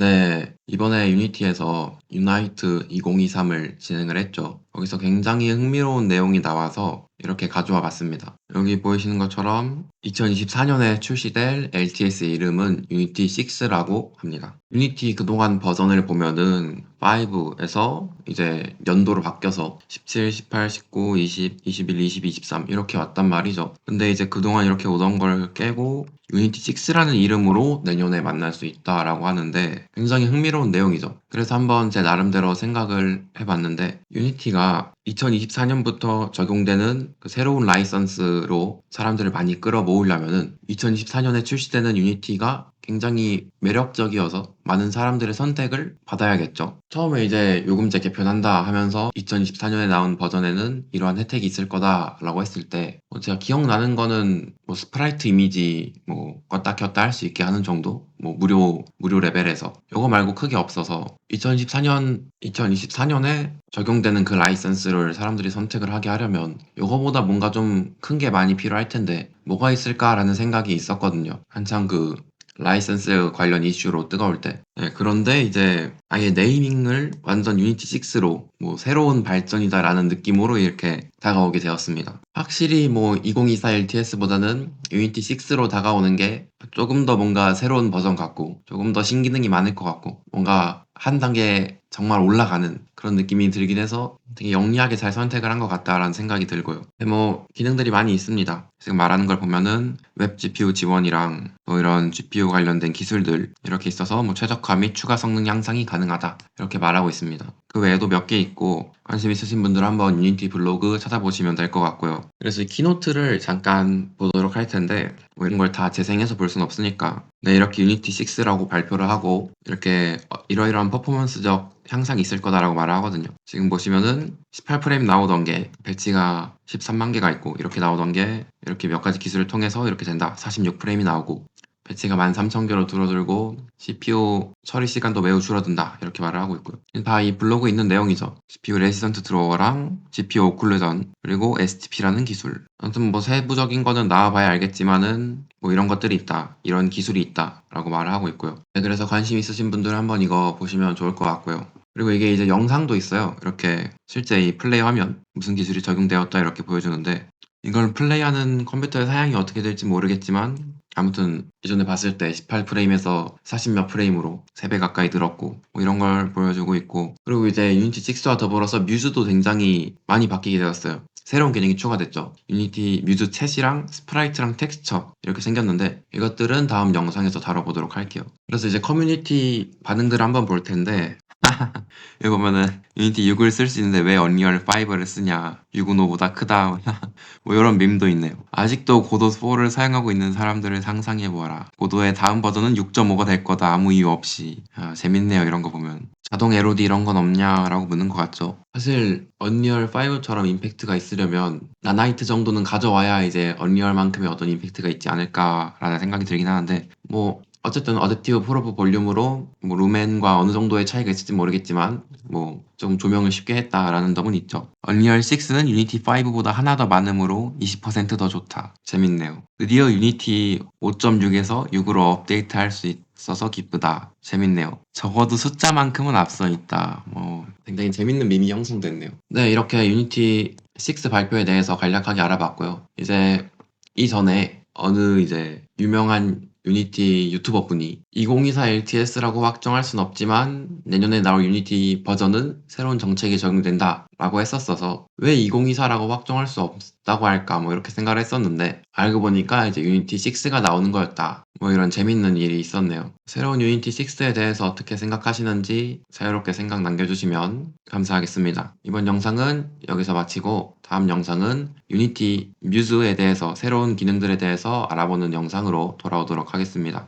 네, 이번에 유니티에서 유나이트 2023을 진행을 했죠. 거기서 굉장히 흥미로운 내용이 나와서 이렇게 가져와 봤습니다. 여기 보이시는 것처럼 2024년에 출시될 LTS의 이름은 유니티 6라고 합니다. 유니티 그동안 버전을 보면은 5에서 이제 연도로 바뀌어서 17, 18, 19, 20, 21, 22, 23 이렇게 왔단 말이죠. 근데 이제 그동안 이렇게 오던 걸 깨고 유니티 6라는 이름으로 내년에 만날 수 있다라고 하는데 굉장히 흥미로운 내용이죠. 그래서 한번 제 나름대로 생각을 해봤는데 유니티가 2024년부터 적용되는 그 새로운 라이선스로 사람들을 많이 끌어모으려면은 2024년에 출시되는 유니티가 굉장히 매력적이어서 많은 사람들의 선택을 받아야겠죠. 처음에 이제 요금제 개편한다 하면서 2024년에 나온 버전에는 이러한 혜택이 있을 거다라고 했을 때뭐 제가 기억나는 거는 뭐 스프라이트 이미지 뭐 껐다 켰다 할 수 있게 하는 정도 뭐 무료 무료 레벨에서 요거 말고 크게 없어서 2024년 2024년에 적용되는 그 라이선스를 사람들이 선택을 하게 하려면 요거보다 뭔가 좀 큰 게 많이 필요할 텐데 뭐가 있을까라는 생각이 있었거든요. 한창 그 라이선스 관련 이슈로 뜨거울 때. 네, 그런데 이제 아예 네이밍을 완전 유니티 6로 뭐 새로운 발전이다라는 느낌으로 이렇게 다가오게 되었습니다. 확실히 뭐 2024 LTS보다는 유니티 6로 다가오는 게 조금 더 뭔가 새로운 버전 같고 조금 더 신기능이 많을 것 같고 뭔가 한 단계 정말 올라가는 그런 느낌이 들긴 해서 되게 영리하게 잘 선택을 한 것 같다라는 생각이 들고요. 뭐 기능들이 많이 있습니다. 지금 말하는 걸 보면은 웹 GPU 지원이랑 뭐 이런 GPU 관련된 기술들 이렇게 있어서 뭐 최적화 및 추가 성능 향상이 가능하다 이렇게 말하고 있습니다. 그 외에도 몇 개 있고 관심 있으신 분들은 한번 유니티 블로그 찾아보시면 될 것 같고요. 그래서 이 키노트를 잠깐 보도록 할 텐데 뭐 이런 걸 다 재생해서 볼 수는 없으니까 네 이렇게 유니티 6라고 발표를 하고 이렇게 어, 이러이러한 퍼포먼스적 향상이 있을 거다라고 말을 하거든요. 지금 보시면은 18프레임 나오던 게 배치가 13만 개가 있고 이렇게 나오던 게 이렇게 몇 가지 기술을 통해서 이렇게 된다. 46프레임이 나오고 배치가 13,000개로 줄어들고 CPU 처리 시간도 매우 줄어든다 이렇게 말을 하고 있고요. 다 이 블로그에 있는 내용이죠. CPU 레지던트 드로어랑 GPU 오클루전 그리고 STP라는 기술. 아무튼 뭐 세부적인 거는 나와봐야 알겠지만은 뭐 이런 것들이 있다, 이런 기술이 있다라고 말을 하고 있고요. 네, 그래서 관심 있으신 분들은 한번 이거 보시면 좋을 것 같고요. 그리고 이게 이제 영상도 있어요. 이렇게 실제 이 플레이 화면 무슨 기술이 적용되었다 이렇게 보여주는데 이걸 플레이하는 컴퓨터의 사양이 어떻게 될지 모르겠지만 아무튼 이전에 봤을 때 18프레임에서 40몇 프레임으로 3배 가까이 늘었고 뭐 이런 걸 보여주고 있고 그리고 이제 유니티 6와 더불어서 뮤즈도 굉장히 많이 바뀌게 되었어요. 새로운 기능이 추가됐죠. 유니티 뮤즈 챗이랑 스프라이트랑 텍스처 이렇게 생겼는데 이것들은 다음 영상에서 다뤄보도록 할게요. 그래서 이제 커뮤니티 반응들을 한번 볼 텐데 여기 보면은 유니티 6을 쓸 수 있는데 왜 언리얼 5를 쓰냐. 6은 5보다 크다. 뭐 이런 밈도 있네요. 아직도 고도 4를 사용하고 있는 사람들을 상상해보아라. 고도의 다음 버전은 6.5가 될 거다. 아무 이유 없이. 아, 재밌네요 이런 거 보면. 자동 LOD 이런 건 없냐라고 묻는 것 같죠. 사실 언리얼 5처럼 임팩트가 있으려면 나나이트 정도는 가져와야 이제 언리얼만큼의 어떤 임팩트가 있지 않을까라는 생각이 들긴 하는데 뭐 어쨌든 어댑티브 프로브 볼륨으로 뭐 루멘과 어느 정도의 차이가 있을지 모르겠지만 뭐 좀 조명을 쉽게 했다라는 덕은 있죠. 언리얼 6는 유니티 5보다 하나 더 많음으로 20%더 좋다. 재밌네요. 드디어 유니티 5.6에서 6으로 업데이트할 수 있어서 기쁘다. 재밌네요. 적어도 숫자만큼은 앞서 있다. 뭐 굉장히 재밌는 밈이 형성됐네요. 네, 이렇게 유니티 6 발표에 대해서 간략하게 알아봤고요. 이제 이전에 어느 이제 유명한 유니티 유튜버 분이 2024 LTS라고 확정할 순 없지만 내년에 나올 유니티 버전은 새로운 정책이 적용된다 라고 했었어서 왜 2024라고 확정할 수 없다고 할까 뭐 이렇게 생각을 했었는데 알고 보니까 이제 유니티 6가 나오는 거였다 뭐 이런 재밌는 일이 있었네요. 새로운 유니티 6에 대해서 어떻게 생각하시는지 자유롭게 생각 남겨주시면 감사하겠습니다. 이번 영상은 여기서 마치고 다음 영상은 유니티 뮤즈에 대해서 새로운 기능들에 대해서 알아보는 영상으로 돌아오도록 하겠습니다